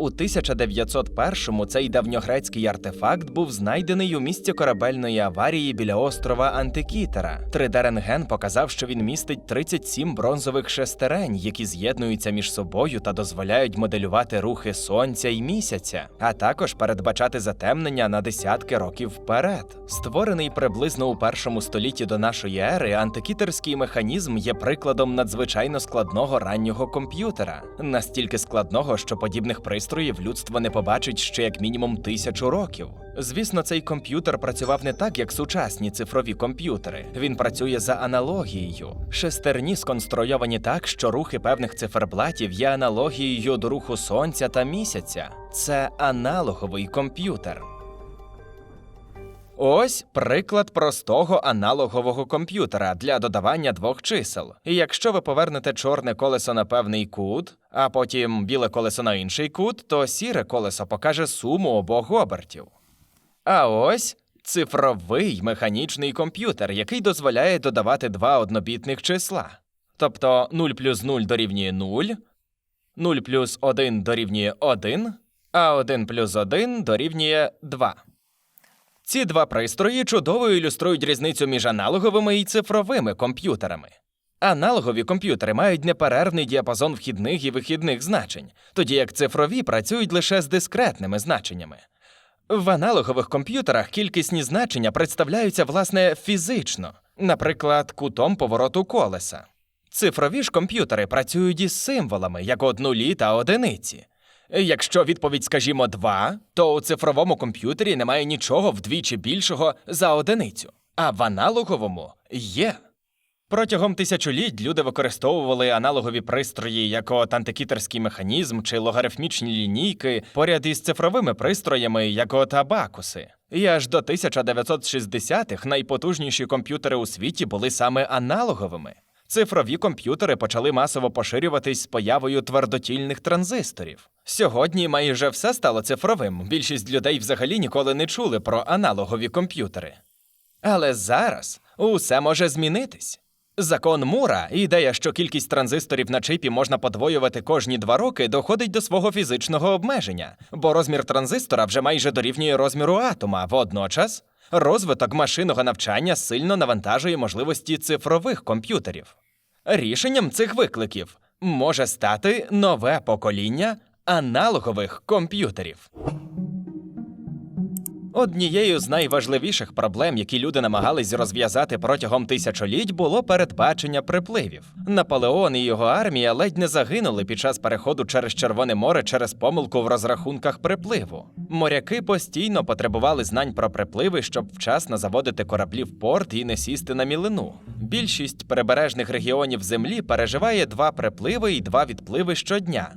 у 1901-му цей давньогрецький артефакт був знайдений у місці корабельної аварії біля острова Антикітера. 3D-рентген показав, що він містить 37 бронзових шестерень, які з'єднуються між собою та дозволяють моделювати рухи сонця і місяця, а також передбачати затемнення на десятки років вперед. Створений приблизно у першому столітті до нашої ери, антикітерський механізм є прикладом надзвичайно складного раннього комп'ютера, настільки складного, що подібних пристроїв людство не побачить ще як мінімум тисячу років. Звісно, цей комп'ютер працював не так, як сучасні цифрові комп'ютери. Він працює за аналогією. Шестерні сконструйовані так, що рухи певних циферблатів є аналогією до руху сонця та місяця. Це аналоговий комп'ютер. Ось приклад простого аналогового комп'ютера для додавання двох чисел. І якщо ви повернете чорне колесо на певний кут, а потім біле колесо на інший кут, то сіре колесо покаже суму обох обертів. А ось цифровий механічний комп'ютер, який дозволяє додавати два однобітних числа. Тобто 0 плюс 0 дорівнює 0, 0 плюс 1 дорівнює 1, а 1 плюс 1 дорівнює 2. Ці два пристрої чудово ілюструють різницю між аналоговими і цифровими комп'ютерами. Аналогові комп'ютери мають неперервний діапазон вхідних і вихідних значень, тоді як цифрові працюють лише з дискретними значеннями. В аналогових комп'ютерах кількісні значення представляються власне фізично, наприклад, кутом повороту колеса. Цифрові ж комп'ютери працюють із символами, як от нулі та одиниці. Якщо відповідь, скажімо, 2, то у цифровому комп'ютері немає нічого вдвічі більшого за одиницю, а в аналоговому є. Протягом тисячоліть люди використовували аналогові пристрої, як от антикітерський механізм чи логарифмічні лінійки, поряд із цифровими пристроями, як от абакуси. І аж до 1960-х найпотужніші комп'ютери у світі були саме аналоговими. Цифрові комп'ютери почали масово поширюватись з появою твердотільних транзисторів. Сьогодні майже все стало цифровим. Більшість людей взагалі ніколи не чули про аналогові комп'ютери. Але зараз усе може змінитись. Закон Мура, ідея, що кількість транзисторів на чипі можна подвоювати кожні два роки, доходить до свого фізичного обмеження, бо розмір транзистора вже майже дорівнює розміру атома. Водночас розвиток машинного навчання сильно навантажує можливості цифрових комп'ютерів. Рішенням цих викликів може стати нове покоління аналогових комп'ютерів. Однією з найважливіших проблем, які люди намагались розв'язати протягом тисячоліть, було передбачення припливів. Наполеон і його армія ледь не загинули під час переходу через Червоне море через помилку в розрахунках припливу. Моряки постійно потребували знань про припливи, щоб вчасно заводити кораблі в порт і не сісти на мілину. Більшість прибережних регіонів землі переживає два припливи і два відпливи щодня.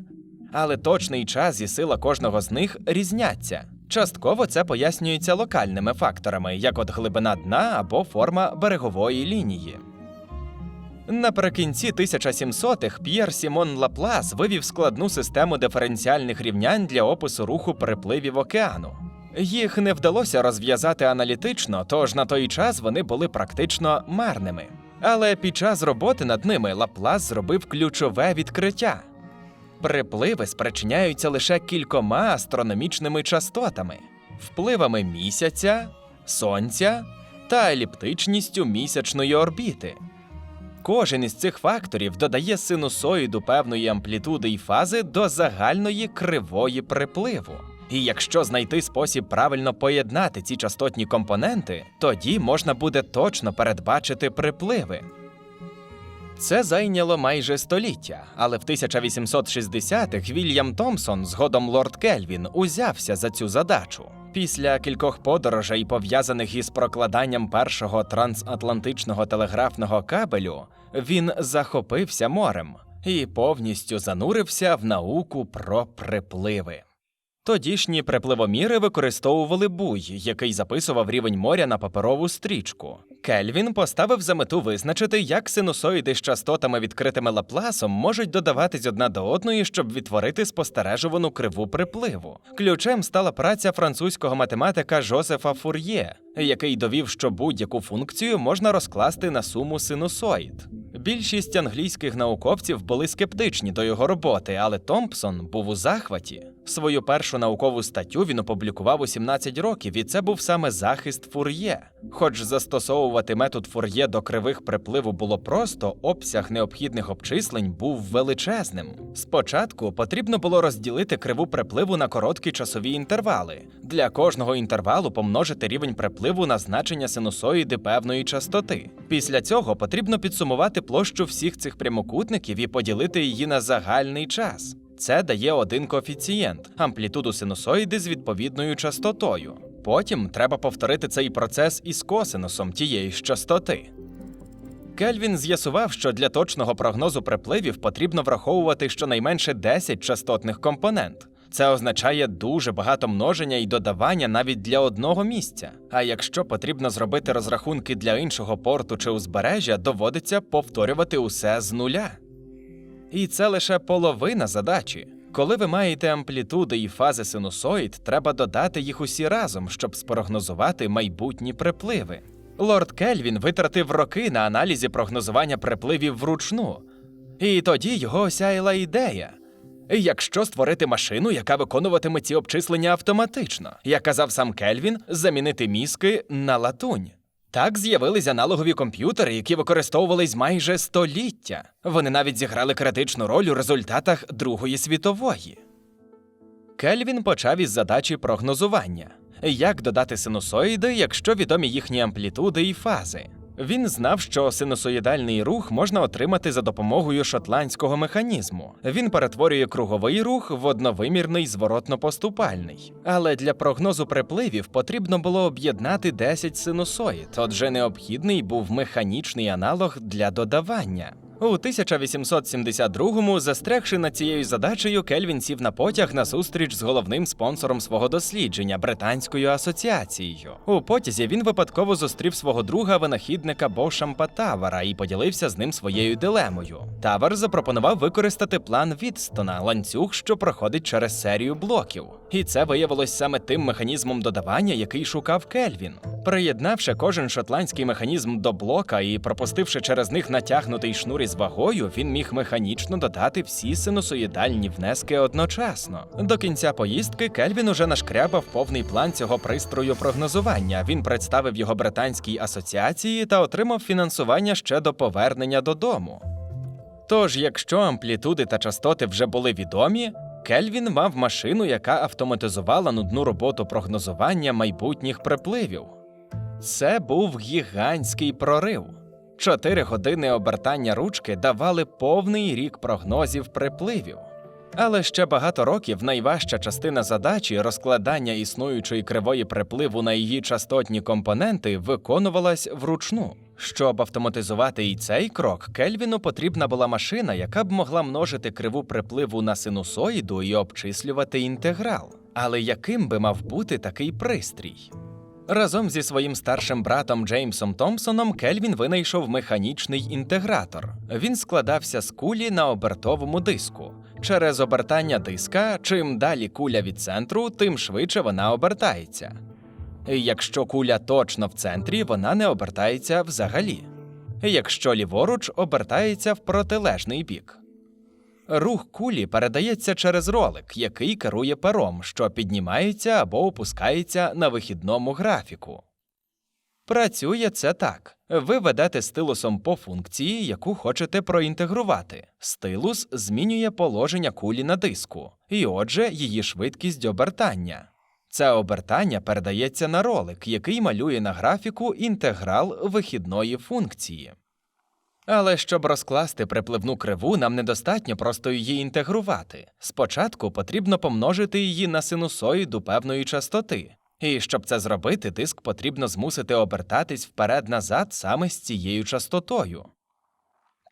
Але точний час і сила кожного з них різняться. Частково це пояснюється локальними факторами, як от глибина дна або форма берегової лінії. Наприкінці 1700-х П'єр Сімон Лаплас вивів складну систему диференціальних рівнянь для опису руху припливів океану. Їх не вдалося розв'язати аналітично, тож на той час вони були практично марними. Але під час роботи над ними Лаплас зробив ключове відкриття. Припливи спричиняються лише кількома астрономічними частотами, впливами місяця, сонця та еліптичністю місячної орбіти. Кожен із цих факторів додає синусоїду певної амплітуди і фази до загальної кривої припливу. І якщо знайти спосіб правильно поєднати ці частотні компоненти, тоді можна буде точно передбачити припливи. Це зайняло майже століття, але в 1860-х Вільям Томсон, згодом лорд Кельвін, узявся за цю задачу. Після кількох подорожей, пов'язаних із прокладанням першого трансатлантичного телеграфного кабелю, він захопився морем і повністю занурився в науку про припливи. Тодішні припливоміри використовували буй, який записував рівень моря на паперову стрічку. Кельвін поставив за мету визначити, як синусоїди з частотами, відкритими лапласом, можуть додаватись одна до одної, щоб відтворити спостережувану криву припливу. Ключем стала праця французького математика Жозефа Фур'є, який довів, що будь-яку функцію можна розкласти на суму синусоїд. Більшість англійських науковців були скептичні до його роботи, але Томпсон був у захваті. Свою першу наукову статтю він опублікував у 17 років, і це був саме захист Фур'є. Хоч застосовувати метод Фур'є до кривих припливу було просто, обсяг необхідних обчислень був величезним. Спочатку потрібно було розділити криву припливу на короткі часові інтервали. Для кожного інтервалу помножити рівень припливу на значення синусоїди певної частоти. Після цього потрібно підсумувати площу всіх цих прямокутників і поділити її на загальний час. Це дає один коефіцієнт амплітуду синусоїди з відповідною частотою. Потім треба повторити цей процес із косинусом тієї ж частоти. Кельвін з'ясував, що для точного прогнозу припливів потрібно враховувати щонайменше 10 частотних компонент. Це означає дуже багато множення і додавання навіть для одного місця. А якщо потрібно зробити розрахунки для іншого порту чи узбережжя, доводиться повторювати усе з нуля. І це лише половина задачі. Коли ви маєте амплітуди і фази синусоїд, треба додати їх усі разом, щоб спрогнозувати майбутні припливи. Лорд Кельвін витратив роки на аналізі прогнозування припливів вручну. І тоді його осяяла ідея. Якщо створити машину, яка виконуватиме ці обчислення автоматично, як казав сам Кельвін, замінити мізки на латунь. Так з'явились аналогові комп'ютери, які використовувались майже століття. Вони навіть зіграли критичну роль у результатах Другої світової. Кельвін почав із задачі прогнозування. Як додати синусоїди, якщо відомі їхні амплітуди і фази? Він знав, що синусоїдальний рух можна отримати за допомогою шотландського механізму. Він перетворює круговий рух в одновимірний зворотно-поступальний. Але для прогнозу припливів потрібно було об'єднати 10 синусоїд, отже, необхідний був механічний аналог для додавання. У 1872-му, застрягши над цією задачею, Кельвін сів на потяг на зустріч з головним спонсором свого дослідження британською асоціацією. У потязі він випадково зустрів свого друга винахідника Бошампа Тавара і поділився з ним своєю дилемою. Тавар запропонував використати план Відстона, ланцюг, що проходить через серію блоків. І це виявилось саме тим механізмом додавання, який шукав Кельвін. Приєднавши кожен шотландський механізм до блока і пропустивши через них натягнутий шнур із вагою, він міг механічно додати всі синусоїдальні внески одночасно. До кінця поїздки Кельвін уже нашкрябав повний план цього пристрою прогнозування. Він представив його британській асоціації та отримав фінансування ще до повернення додому. Тож, якщо амплітуди та частоти вже були відомі, Кельвін мав машину, яка автоматизувала нудну роботу прогнозування майбутніх припливів. Це був гігантський прорив. Чотири години обертання ручки давали повний рік прогнозів припливів. Але ще багато років найважча частина задачі розкладання існуючої кривої припливу на її частотні компоненти виконувалась вручну. Щоб автоматизувати і цей крок, Кельвіну потрібна була машина, яка б могла множити криву припливу на синусоїду і обчислювати інтеграл. Але яким би мав бути такий пристрій? Разом зі своїм старшим братом Джеймсом Томпсоном Кельвін винайшов механічний інтегратор. Він складався з кулі на обертовому диску. Через обертання диска, чим далі куля від центру, тим швидше вона обертається. Якщо куля точно в центрі, вона не обертається взагалі. Якщо ліворуч, обертається в протилежний бік. Рух кулі передається через ролик, який керує пером, що піднімається або опускається на вихідному графіку. Працює це так: ви ведете стилусом по функції, яку хочете проінтегрувати. Стилус змінює положення кулі на диску, і отже, її швидкість обертання. Це обертання передається на ролик, який малює на графіку інтеграл вихідної функції. Але щоб розкласти припливну криву, нам недостатньо просто її інтегрувати. Спочатку потрібно помножити її на синусоїду певної частоти. І щоб це зробити, диск потрібно змусити обертатись вперед-назад саме з цією частотою.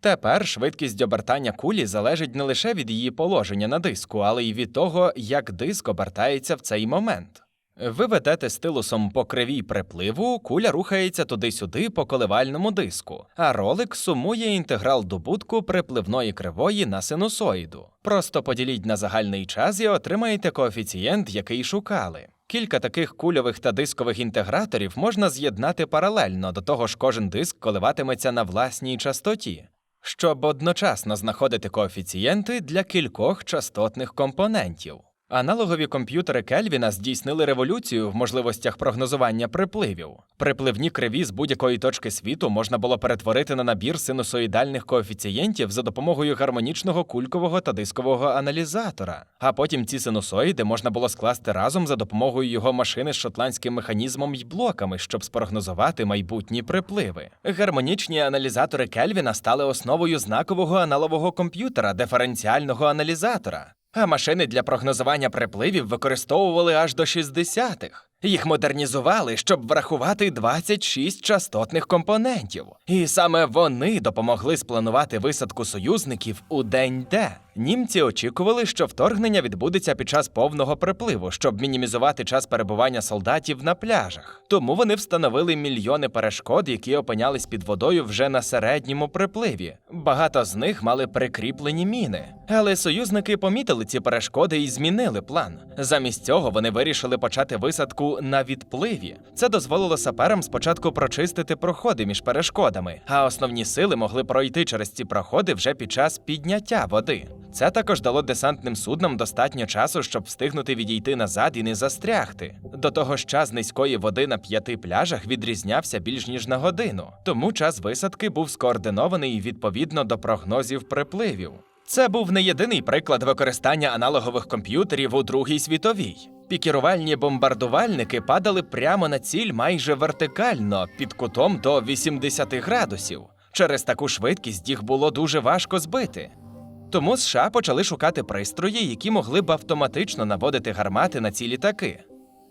Тепер швидкість обертання кулі залежить не лише від її положення на диску, але й від того, як диск обертається в цей момент. Ви ведете стилусом по кривій припливу, куля рухається туди-сюди по коливальному диску, а ролик сумує інтеграл добутку припливної кривої на синусоїду. Просто поділіть на загальний час і отримаєте коефіцієнт, який шукали. Кілька таких кульових та дискових інтеграторів можна з'єднати паралельно, до того ж кожен диск коливатиметься на власній частоті, щоб одночасно знаходити коефіцієнти для кількох частотних компонентів. Аналогові комп'ютери Кельвіна здійснили революцію в можливостях прогнозування припливів. Припливні криві з будь-якої точки світу можна було перетворити на набір синусоїдальних коефіцієнтів за допомогою гармонічного кулькового та дискового аналізатора. А потім ці синусоїди можна було скласти разом за допомогою його машини з шотландським механізмом й блоками, щоб спрогнозувати майбутні припливи. Гармонічні аналізатори Кельвіна стали основою знакового аналогового комп'ютера диференціального аналізатора. А машини для прогнозування припливів використовували аж до 60-х. Їх модернізували, щоб врахувати 26 частотних компонентів. І саме вони допомогли спланувати висадку союзників у день Д. Німці очікували, що вторгнення відбудеться під час повного припливу, щоб мінімізувати час перебування солдатів на пляжах. Тому вони встановили мільйони перешкод, які опинялись під водою вже на середньому припливі. Багато з них мали прикріплені міни. Але союзники помітили ці перешкоди і змінили план. Замість цього вони вирішили почати висадку на відпливі. Це дозволило саперам спочатку прочистити проходи між перешкодами, а основні сили могли пройти через ці проходи вже під час підняття води. Це також дало десантним суднам достатньо часу, щоб встигнути відійти назад і не застрягти. До того ж, час низької води на п'яти пляжах відрізнявся більш ніж на годину, тому час висадки був скоординований відповідно до прогнозів припливів. Це був не єдиний приклад використання аналогових комп'ютерів у Другій світовій. Пікірувальні бомбардувальники падали прямо на ціль майже вертикально, під кутом до 80 градусів. Через таку швидкість їх було дуже важко збити. Тому США почали шукати пристрої, які могли б автоматично наводити гармати на ці літаки.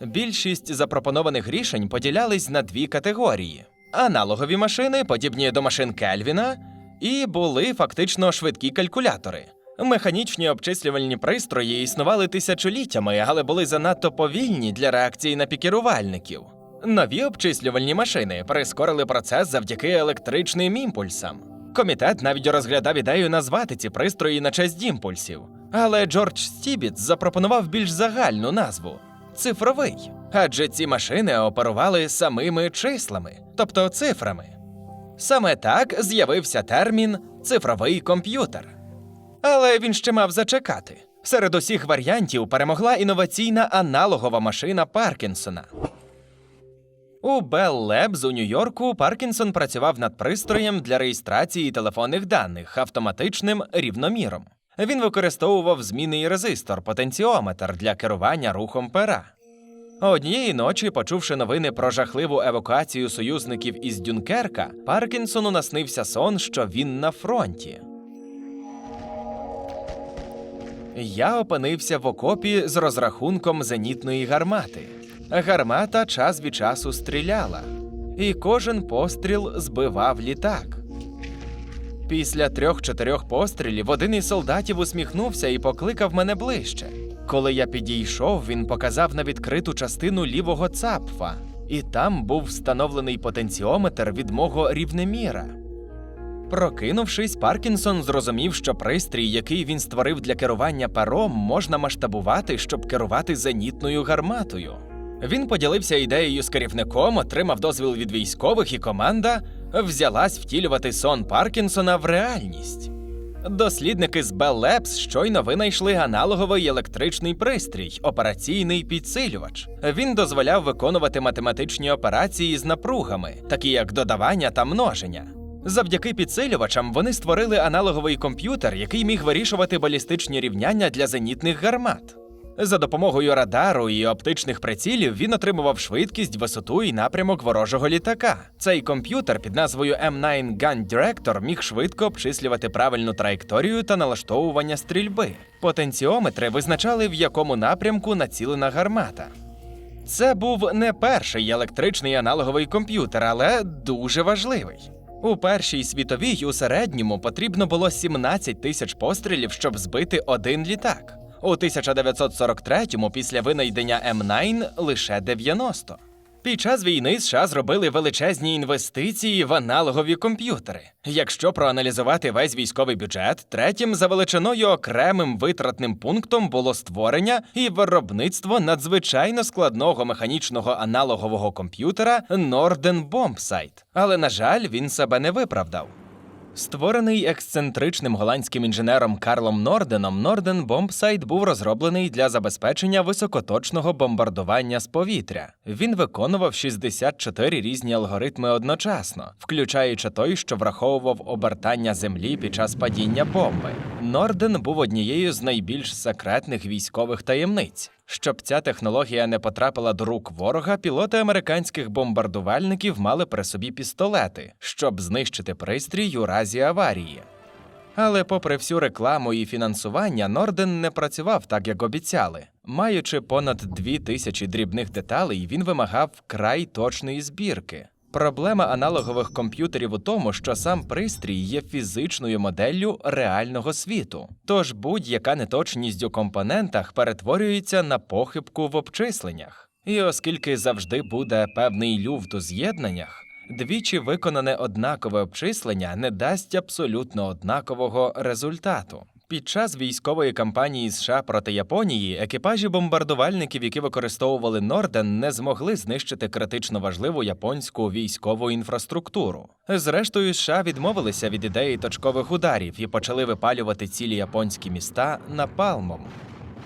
Більшість запропонованих рішень поділялись на дві категорії: аналогові машини, подібні до машин Кельвіна, і були фактично швидкі калькулятори. Механічні обчислювальні пристрої існували тисячоліттями, але були занадто повільні для реакції на пікірувальників. Нові обчислювальні машини прискорили процес завдяки електричним імпульсам. Комітет навіть розглядав ідею назвати ці пристрої на честь імпульсів. Але Джордж Стібіц запропонував більш загальну назву цифровий. Адже ці машини оперували самими числами, тобто цифрами. Саме так з'явився термін цифровий комп'ютер. Але він ще мав зачекати. Серед усіх варіантів перемогла інноваційна аналогова машина Паркінсона. У Bell Labs у Нью-Йорку Паркінсон працював над пристроєм для реєстрації телефонних даних автоматичним рівноміром. Він використовував змінний резистор, потенціометр для керування рухом пера. Однієї ночі, почувши новини про жахливу евакуацію союзників із Дюнкерка, Паркінсону наснився сон, що він на фронті. Я опинився в окопі з розрахунком зенітної гармати. Гармата час від часу стріляла, і кожен постріл збивав літак. Після трьох-чотирьох пострілів один із солдатів усміхнувся і покликав мене ближче. Коли я підійшов, він показав на відкриту частину лівого цапфа, і там був встановлений потенціометр від мого рівнеміра. Прокинувшись, Паркінсон зрозумів, що пристрій, який він створив для керування пером, можна масштабувати, щоб керувати зенітною гарматою. Він поділився ідеєю з керівником, отримав дозвіл від військових, і команда взялась втілювати сон Паркінсона в реальність. Дослідники з Bell Labs щойно винайшли аналоговий електричний пристрій, операційний підсилювач. Він дозволяв виконувати математичні операції з напругами, такі як додавання та множення. Завдяки підсилювачам вони створили аналоговий комп'ютер, який міг вирішувати балістичні рівняння для зенітних гармат. За допомогою радару і оптичних прицілів він отримував швидкість, висоту і напрямок ворожого літака. Цей комп'ютер під назвою M9 Gun Director міг швидко обчислювати правильну траєкторію та налаштовування стрільби. Потенціометри визначали, в якому напрямку націлена гармата. Це був не перший електричний аналоговий комп'ютер, але дуже важливий. У першій світовій у середньому потрібно було 17 тисяч пострілів, щоб збити один літак. У 1943-му після винайдення М9 лише 90. Під час війни США зробили величезні інвестиції в аналогові комп'ютери. Якщо проаналізувати весь військовий бюджет, третім за величиною окремим витратним пунктом було створення і виробництво надзвичайно складного механічного аналогового комп'ютера Norden Bombsight. Але, на жаль, він себе не виправдав. Створений ексцентричним голландським інженером Карлом Норденом, Норден Бомбсайт був розроблений для забезпечення високоточного бомбардування з повітря. Він виконував 64 різні алгоритми одночасно, включаючи той, що враховував обертання землі під час падіння бомби. Норден був однією з найбільш секретних військових таємниць. Щоб ця технологія не потрапила до рук ворога, пілоти американських бомбардувальників мали при собі пістолети, щоб знищити пристрій у разі аварії. Але, попри всю рекламу і фінансування, Норден не працював так, як обіцяли. Маючи понад дві тисячі дрібних деталей, він вимагав край точної збірки. Проблема аналогових комп'ютерів у тому, що сам пристрій є фізичною моделлю реального світу. Тож будь-яка неточність у компонентах перетворюється на похибку в обчисленнях. І оскільки завжди буде певний люфт у з'єднаннях, двічі виконане однакове обчислення не дасть абсолютно однакового результату. Під час військової кампанії США проти Японії екіпажі бомбардувальників, які використовували Норден, не змогли знищити критично важливу японську військову інфраструктуру. Зрештою, США відмовилися від ідеї точкових ударів і почали випалювати цілі японські міста напалмом.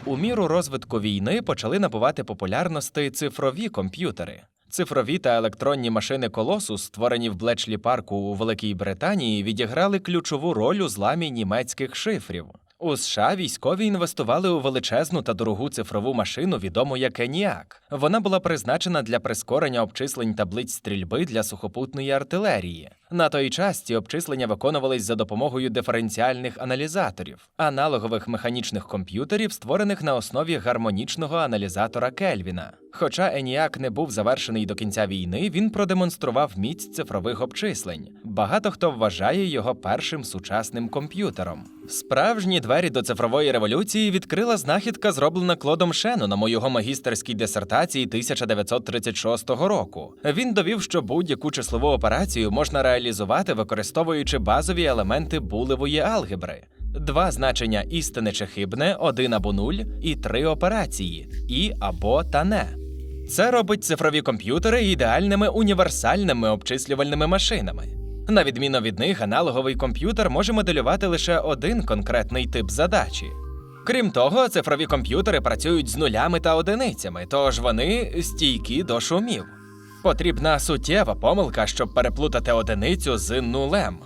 У міру розвитку війни почали набувати популярності цифрові комп'ютери. Цифрові та електронні машини Колосус, створені в Блечлі парку у Великій Британії, відіграли ключову роль у зламі німецьких шифрів. У США військові інвестували у величезну та дорогу цифрову машину, відому як ENIAC. Вона була призначена для прискорення обчислень таблиць стрільби для сухопутної артилерії. На той час ці обчислення виконувались за допомогою диференціальних аналізаторів, аналогових механічних комп'ютерів, створених на основі гармонічного аналізатора Кельвіна. Хоча ENIAC не був завершений до кінця війни, він продемонстрував міць цифрових обчислень. Багато хто вважає його першим сучасним комп'ютером. Справжні двері до цифрової революції відкрила знахідка, зроблена Клодом Шеноном у його магістерській дисертації 1936 року. Він довів, що будь-яку числову операцію можна реалізувати, використовуючи базові елементи булевої алгебри. Два значення істини чи хибне, один або нуль, і три операції і або та не. Це робить цифрові комп'ютери ідеальними універсальними обчислювальними машинами. На відміну від них, аналоговий комп'ютер може моделювати лише один конкретний тип задачі. Крім того, цифрові комп'ютери працюють з нулями та одиницями, тож вони стійкі до шумів. Потрібна суттєва помилка, щоб переплутати одиницю з нулем.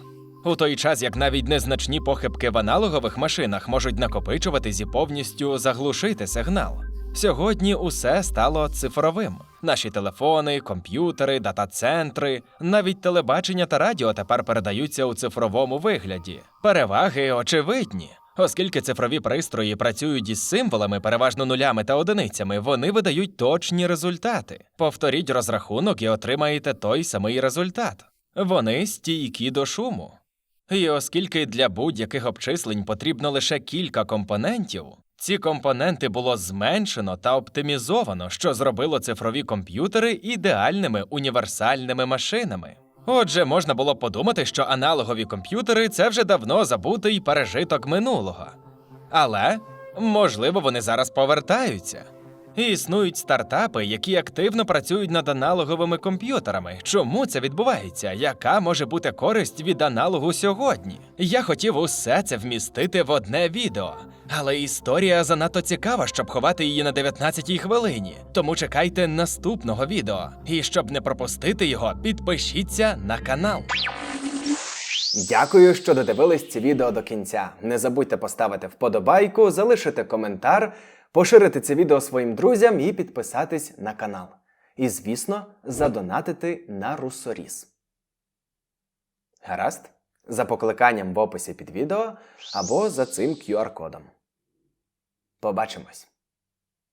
У той час, як навіть незначні похибки в аналогових машинах можуть накопичуватись і повністю заглушити сигнал. Сьогодні усе стало цифровим. Наші телефони, комп'ютери, дата-центри, навіть телебачення та радіо тепер передаються у цифровому вигляді. Переваги очевидні. Оскільки цифрові пристрої працюють із символами, переважно нулями та одиницями, вони видають точні результати. Повторіть розрахунок і отримаєте той самий результат. Вони стійкі до шуму. І оскільки для будь-яких обчислень потрібно лише кілька компонентів, ці компоненти було зменшено та оптимізовано, що зробило цифрові комп'ютери ідеальними універсальними машинами. Отже, можна було подумати, що аналогові комп'ютери це вже давно забутий пережиток минулого. Але, можливо, вони зараз повертаються. І Існують стартапи, які активно працюють над аналоговими комп'ютерами. Чому це відбувається? Яка може бути користь від аналогу сьогодні? Я хотів усе це вмістити в одне відео. Але історія занадто цікава, щоб ховати її на 19-й хвилині. Тому чекайте наступного відео. І щоб не пропустити його, підпишіться на канал. Дякую, що додивились це відео до кінця. Не забудьте поставити вподобайку, залишити коментар, поширити це відео своїм друзям і підписатись на канал. І, звісно, задонатити на Русоріс. Гаразд? За покликанням в описі під відео або за цим QR-кодом. Побачимось!